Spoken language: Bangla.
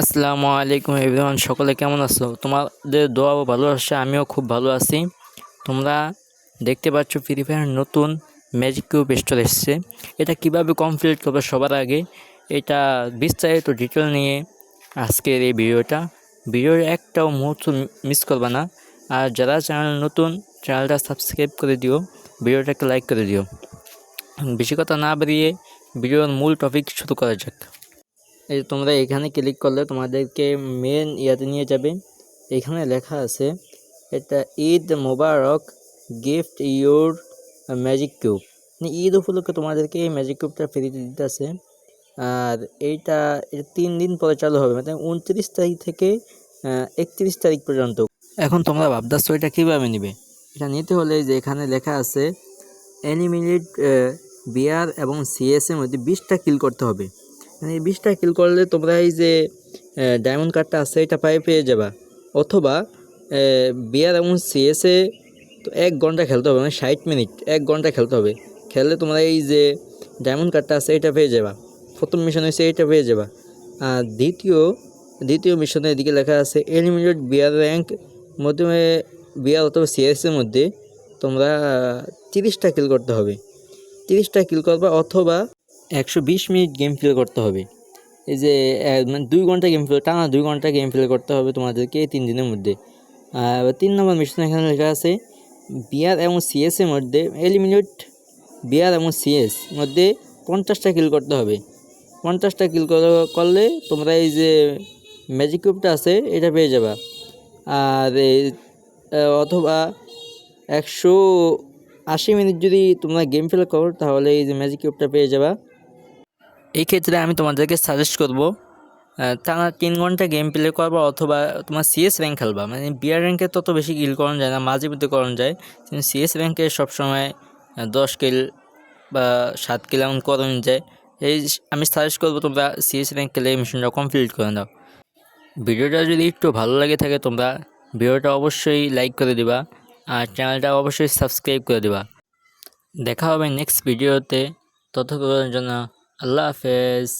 আসসালামু আলাইকুম এভরিওয়ান, সকলে কেমন আছো? তোমাদের দোয়া ও ভালোবাসা, আমিও খুব ভালো আছি। তোমরা দেখতে পাচ্ছ ফ্রি ফায়ার নতুন ম্যাজিক কিউব স্টোর এসছে। এটা কীভাবে কমপ্লিট করবে সবার আগে, এটা বিস্তারিত ডিটেল নিয়ে আজকের এই ভিডিওটা। ভিডিওর একটাও মুহূর্ত মিস করবে না। আর যারা চ্যানেল নতুন চ্যানেলটা সাবস্ক্রাইব করে দিও, ভিডিওটাকে লাইক করে দিও। বেশি কথা না বেরিয়ে ভিডিওর মূল টপিক শুরু করা যাক। এই তোমরা এখানে ক্লিক করলে তোমাদেরকে মেন ইয়াতে নিয়ে যাবে। এখানে লেখা আছে, এটা ঈদ মোবারক gift your magic cube Eid উপলক্ষে তোমাদেরকে এই ম্যাজিক কিউবটা ফ্রিতে দিতেছে আর এইটা তিন দিন পরে চালু হবে মানে উনত্রিশ তারিখ থেকে একত্রিশ তারিখ পর্যন্ত। এখন তোমরা ভাবদাস এটা কীভাবে নিবে? এটা নিতে হলে যে এখানে লেখা আছে অ্যানিমিনেট বিআর এবং সিএস এর মধ্যে বিশটা কিল করতে হবে। এই বিশটা কিল করলে তোমরা এই যে ডায়মন্ড কার্ডটা আছে, এটা পায়ে পেয়ে যাবা। অথবা বিয়ার এবং সিএসএ তো এক ঘণ্টা খেলতে হবে মানে ষাট মিনিট, এক ঘণ্টা খেলতে হবে। খেললে তোমরা এই যে ডায়মন্ড কার্ডটা আছে, এটা পেয়ে যাবা। প্রথম মিশন হয়েছে এইটা পেয়ে যাবা। আর দ্বিতীয় দ্বিতীয় মিশনের এদিকে লেখা আছে এলিমিনেট বিআর র্যাঙ্ক মধ্যে বিয়ার অথবা সিএসের মধ্যে তোমরা তিরিশটা কিল করতে হবে। তিরিশটা কিল করবা, অথবা একশো বিশ মিনিট গেম প্লে করতে হবে। এই যে মানে দুই ঘণ্টা গেম প্লে টানা দুই ঘণ্টা গেম প্লে করতে হবে তোমাদেরকে তিন দিনের মধ্যে। আর তিন নম্বর মিশন এখানে লেখা আছে বিআর এবং সিএস এর মধ্যে এলিমিনেট বিআর এবং সিএস মধ্যে পঞ্চাশটা কিল করতে হবে। পঞ্চাশটা কিল করলে তোমরা এই যে ম্যাজিক কিউবটা আছে, এটা পেয়ে যাবা। আর অথবা একশো আশি মিনিট যদি তোমরা গেম প্লে করো, তাহলে এই যে ম্যাজিক কিউবটা পেয়ে যাবা। এই ক্ষেত্রে আমি তোমাদেরকে সাজেস্ট করব টানা তিন ঘণ্টা গেম প্লে করবা অথবা তোমার সিএস র্যাঙ্ক খেলবা। মানে বিআর র্যাঙ্কে তত বেশি কিল করানো যায় না, মাঝে মধ্যে করানো যায়। কিন্তু সিএস র্যাঙ্কে সবসময় দশ কিল বা সাত কিল এমন করানো যায়। এই আমি সাজেস্ট করব তোমরা সিএস র্যাঙ্ক খেলে মিশনটা কমপ্লিট করে দাও ভিডিওটা যদি একটু ভালো লাগে থাকে তোমরা, ভিডিওটা অবশ্যই লাইক করে দিবা আর চ্যানেলটা অবশ্যই সাবস্ক্রাইব করে দিবা। দেখা হবে নেক্সট ভিডিওতে ততক্ষণের জন্য আল্লাহ হাফেজ